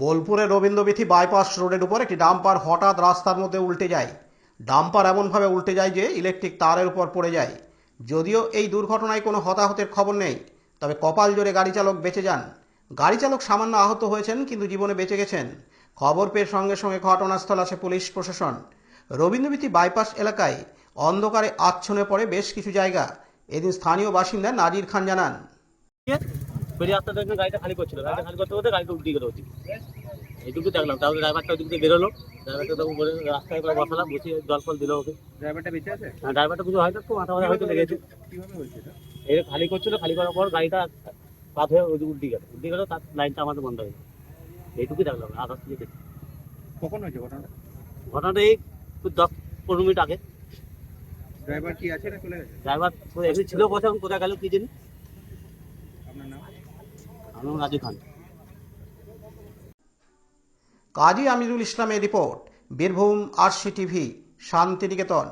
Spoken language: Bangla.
বোলপুরে রবীন্দ্রবিথি বাইপাস রোডের উপর একটি ডাম্পার হঠাৎ রাস্তার মধ্যে উল্টে যায়। ডাম্পার এমনভাবে উল্টে যায় যে ইলেকট্রিক তারের উপর পড়ে যায়। যদিও এই দুর্ঘটনায় কোনো হতাহতের খবর নেই, তবে কপাল জোরে গাড়ি চালক বেঁচে যান। গাড়ি চালক সামান্য আহত হয়েছেন, কিন্তু জীবনে বেঁচে গেছেন। খবর পেয়ে সঙ্গে সঙ্গে ঘটনাস্থল আছে পুলিশ প্রশাসন। রবীন্দ্রবিথি বাইপাস এলাকায় অন্ধকারে আচ্ছনে পড়ে বেশ কিছু জায়গা। এদিন স্থানীয় বাসিন্দা নাজির খান জানান। বেরিয়ে আসতে গাড়িটা খালি করছিল। গাড়িটা খালি করতে করতে গাড়িটা উল্টে গেল ওদিকে এইটুকু দেখলাম। তাহলে ড্রাইভারটা ওদিক বেরোলো। ড্রাইভারটা তখন বলে রাস্তায় করে বসালাম। বসিয়ে জল ফল দিল ওকে। ড্রাইভারটা বেঁচে আছে? আর ড্রাইভারটা কিছু হয়তো একটু মাথা মাথা হয়তো লেগেছে কীভাবে হয়েছে এটা? খালি করছিল খালি করার পর গাড়িটা পাত হয়ে ওদিকে উল্টে গেল। উল্টে গেল তার লাইনটা আমাদের বন্ধ হয়ে গেল। এইটুকুই দেখলাম আকাশ থেকে দেখি। কখন হয়েছে ঘটনাটা? ঘটনাটা এই দশ পনেরো মিনিট আগে। ড্রাইভার কি আছে না চলে গেছে? ড্রাইভার ছিল বসে কোথায় গেল কি জানি? কাজী আমিরুল ইসলামের report Birbhum RC TV Santiniketan.